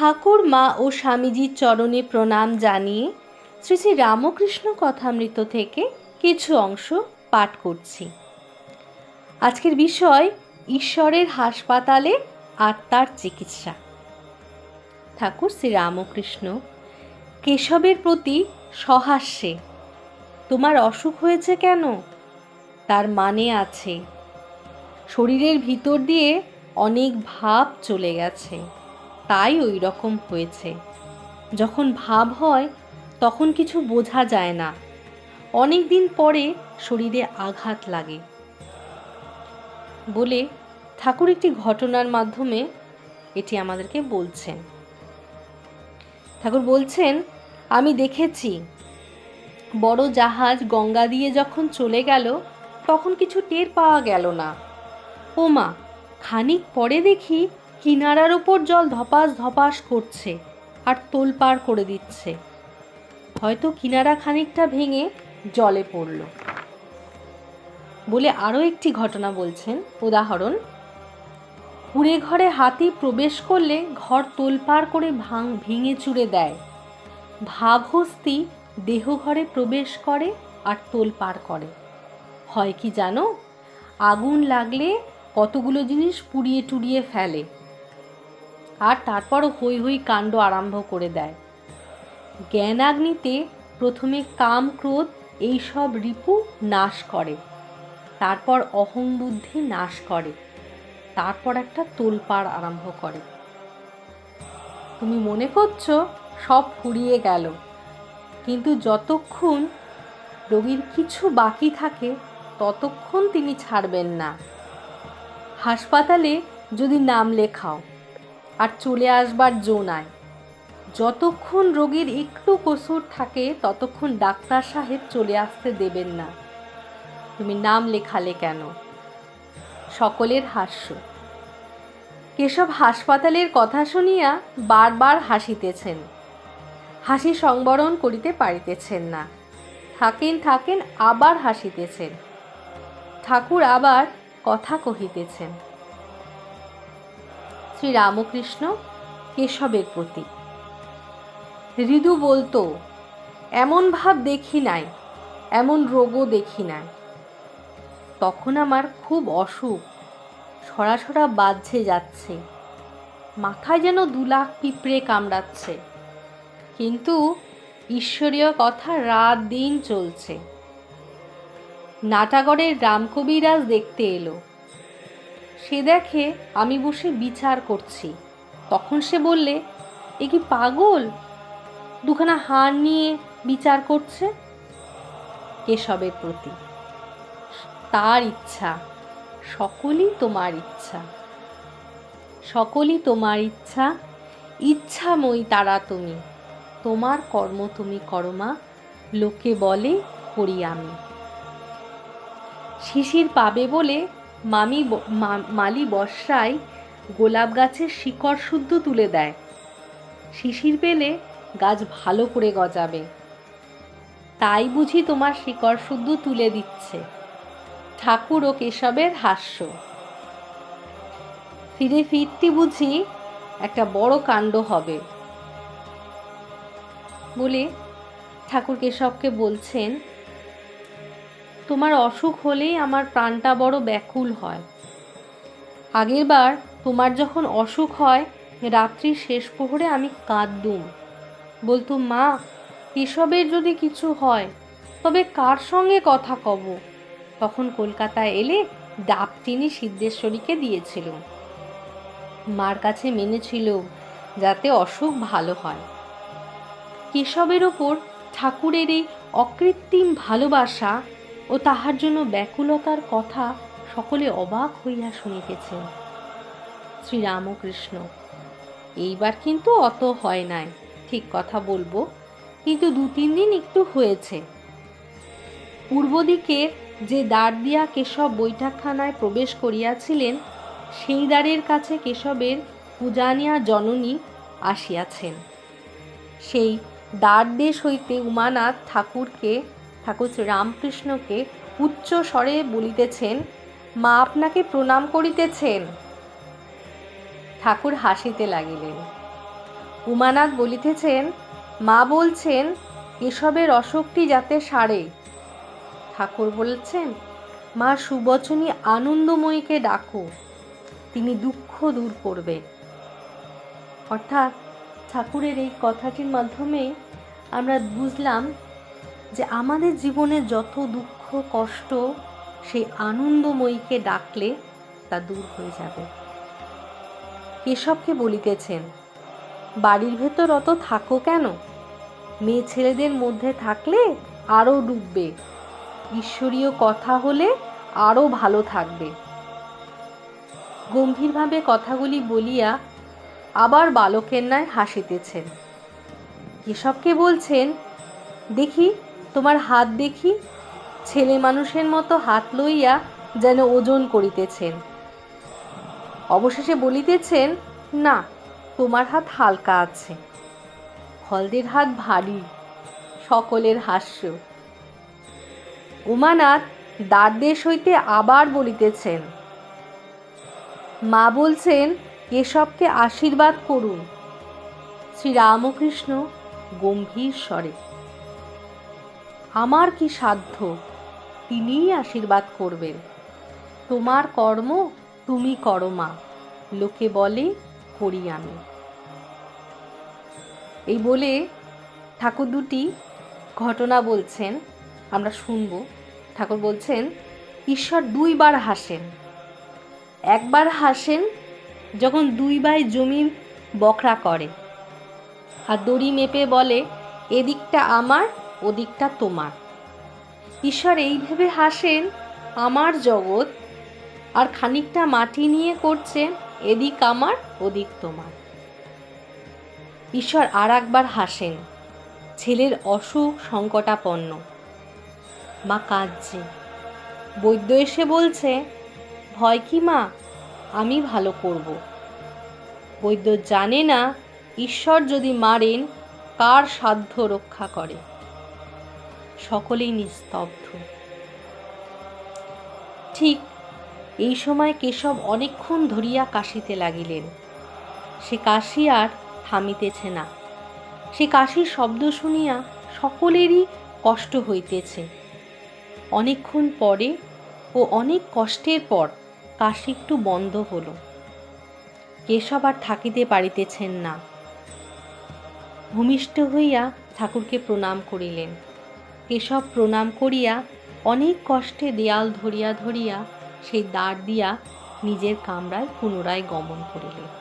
ঠাকুর, মা ও স্বামীজির চরণে প্রণাম জানিয়ে শ্রী শ্রী রামকৃষ্ণ কথামৃত থেকে কিছু অংশ পাঠ করছি। আজকের বিষয়, ঈশ্বরের হাসপাতালে আত্মার চিকিৎসা। ঠাকুর শ্রী রামকৃষ্ণ, কেশবের প্রতি সহাস্যে, তোমার অসুখ হয়েছে কেন? তার মানে আছে, শরীরের ভিতর দিয়ে অনেক ভাব চলে গেছে। তাই ওই রকম হয়েছে। যখন ভাব হয়, তখন কিছু বোঝা যায় না। অনেক দিন পরে শরীরে আঘাত লাগে। বলে ঠাকুর একটি ঘটনার মাধ্যমে এটি আমাদেরকে বলছেন। ঠাকুর বলছেন, আমি দেখেছি। বড় জাহাজ গঙ্গা দিয়ে যখন চলে গেল, তখন কিছু টের পাওয়া গেল না। ওমা, খানিক পরে দেখি কিনারার ওপর জল ধপাস ধপাস করছে আর তোল তোলপাড় করে দিচ্ছে। হয়তো কিনারা খানিকটা ভেঙে জলে পড়ল। বলে আরও একটি ঘটনা বলছেন। উদাহরণ, কুড়ে ঘরে হাতি প্রবেশ করলে ঘর তোল তোলপাড় করে ভাঙ ভেঙে চুড়ে দেয়। ভাবহস্তি দেহ ঘরে প্রবেশ করে আর তোল তোলপাড় করে। হয় কি জানো? আগুন লাগলে কতগুলো জিনিস পুড়িয়ে টুড়িয়ে ফেলে। আর তারপর হই হই কাণ্ড আরম্ভ করে দেয়। জ্ঞানাগ্নিতে প্রথমে কাম ক্রোধ, এইসব রিপু নাশ করে। তারপর অহং বুদ্ধি নাশ করে। তারপর একটা তোলপাড় আরম্ভ করে। তুমি মনে করছ সব ফুরিয়ে গেল, কিন্তু যতক্ষণ রোগীর কিছু বাকি থাকে, ততক্ষণ তিনি ছাড়বেন না। হাসপাতালে যদি নাম লেখাও। আর চলে আসবার জোনায় যতক্ষণ রোগীর একটু কসুর থাকে, ততক্ষণ ডাক্তার সাহেব চলে আসতে দেবেন না। তুমি নাম লেখালে কেন? সকলের হাস্য। কেশব হাসপাতালের কথা শুনিয়া বারবার হাসিতেছেন। হাসি সংবরণ করিতে পারিতেছেন না। থাকেন থাকেন আবার হাসিতেছেন। ঠাকুর আবার কথা কহিতেছেন। শ্রী রামকৃষ্ণ কেশবের প্রতি। হৃদু বলতো, এমন ভাব দেখি নাই, এমন রোগও দেখি নাই। তখন আমার খুব অসুখ সরাসরা বাজছে যাচ্ছে, মাথায় যেন দু লাখ পিঁপড়ে কামড়াচ্ছে। কিন্তু ঈশ্বরীয় কথা রাত দিন চলছে। নাটাগড়ের রামকবিরাজ দেখতে এলো। সে দেখে আমি বসে বিচার করছি। তখন সে বললে, এ কি পাগল? দুখানা হার নিয়ে বিচার করছে? কেশবের প্রতি, তার ইচ্ছা, সকলই তোমার ইচ্ছা। সকলই তোমার ইচ্ছা, ইচ্ছাময়ী তারা তুমি। তোমার কর্ম তুমি করমা লোকে বলে করি আমি। শিশির পাবে বলে মামি মালি বর্ষায় গোলাপ গাছের শিকড় শুদ্ধ তুলে দেয়। শিশির পেলে গাছ ভালো করে গজাবে। তাই বুঝি তোমার শিকড় শুদ্ধ তুলে দিচ্ছে। ঠাকুর ও কেশবের হাস্য। ফিরে ফিরতি বুঝি একটা বড় কাণ্ড হবে। বলে ঠাকুর কেশবকে বলছেন তোমার অসুখ হলেই আমার প্রাণটা বড় ব্যাকুল হয়। আগেরবার তোমার যখন অসুখ হয়, রাত্রির শেষ প্রহরে আমি কাঁদতুম বলতো মা কেশবের যদি কিছু হয়, তবে কার সঙ্গে কথা কব? তখন কলকাতায় এলে ডাব চিনি সিদ্ধেশ্বরীকে দিয়েছিল মার কাছে মেনেছিল যাতে অসুখ ভালো হয়। কেশবের ওপর ঠাকুরের এই অকৃত্রিম ভালোবাসা ও তাহার জন্য ব্যাকুলতার কথা সকলে অবাক হইয়া শুনিতেছেন শ্রীরামকৃষ্ণ, এইবার কিন্তু অত হয় নাই, ঠিক কথা বলব, কিন্তু দু তিন দিন একটু হয়েছে। পূর্ব দিকের যে দ্বার দিয়া কেশব বৈঠকখানায় প্রবেশ করিয়াছিলেন, সেই দ্বারের কাছে কেশবের পূজানিয়া জননী আসিয়াছেন। সেই দ্বার দেশ হইতে উমানাথ ঠাকুরকে ঠাকুর রামকৃষ্ণকে উচ্চ স্বরে বলিতেছেন, মা আপনাকে প্রণাম করিতেছেন। ঠাকুর হাসিতে লাগিলেন। উমানাথ বলিতেছেন, মা বলছেন, এসবের অশোকটি যাতে সারে। ঠাকুর বলছেন, মা সুবচনী আনন্দময়ীকে ডাকো, তিনি দুঃখ দূর করবে। অর্থাৎ ঠাকুরের এই কথাটির মাধ্যমে আমরা বুঝলাম যে আমাদের জীবনে যত দুঃখ, কষ্ট সেই আনন্দময়ীকে ডাকলে তা দূর হয়ে যাবে। কেশবকে বলিতেছেন, বাড়ির ভেতর অত থাকো কেন? মেয়ে ছেলেদের মধ্যে থাকলে আরও ডুববে। ঈশ্বরীয় কথা হলে আরও ভালো থাকবে। গম্ভীরভাবে কথাগুলি বলিয়া আবার বালকের ন্যায় হাসিতেছেন। কেশবকে বলছেন, দেখি তোমার হাত দেখি? ছেলে মানুষের মতো হাত লইয়া যেন ওজন করিতেছেন। অবশেষে বলিতেছেন, না, তোমার হাত হালকা আছে। হলদের হাত ভারী, সকলের হাস্য। উমানাথ দ্বারদেশ হইতে আবার বলিতেছেন, মা বলছেন কেশবকে আশীর্বাদ করুন। শ্রীরামকৃষ্ণ গম্ভীর স্বরে। আমার কি সাধ্য? তিনিই আশীর্বাদ করবেন। তোমার কর্ম তুমি করো মা, লোকে বলে করি আমি। এই বলে ঠাকুর দুটি ঘটনা বলছেন, আমরা শুনব। ঠাকুর বলছেন, ঈশ্বর দুইবার হাসেন। একবার হাসেন যখন দুই ভাই জমি বকরা করে। আর দড়ি মেপে বলে, এদিকটা আমার ওদিকটা তোমার। ঈশ্বর এই ভেবে হাসেন, আমার জগৎ আর খানিকটা মাটি নিয়ে করছেন এদিক আমার, ওদিক তোমার। ঈশ্বর আর একবার হাসেন, ছেলের অসুখ সংকটাপন্ন। মা কাঁদছে। বৈদ্য এসে বলছে, ভয় কি মা? আমি ভালো করব। বৈদ্য জানে না, ঈশ্বর যদি মারেন, কার সাধ্য রক্ষা করে? সকলেই নিস্তব্ধ। ঠিক এই সময় কেশব অনেকক্ষণ ধরিয়া কাশিতে লাগিলেন। সে কাশি আর থামিতেছে না। সে কাশির শব্দ শুনিয়া সকলেরই কষ্ট হইতেছে। অনেকক্ষণ পরে ও অনেক কষ্টের পর কাশি একটু বন্ধ হলো। কেশব আর থাকিতে পারিতেছেন না। ভূমিষ্ঠ হইয়া ঠাকুরকে প্রণাম করিলেন। কেশব প্রণাম করিয়া অনেক কষ্টে দেয়াল ধরিয়া ধরিয়া সেই দাঁড় দিয়া নিজের কামরায় পুনরায় গমন করিলেন।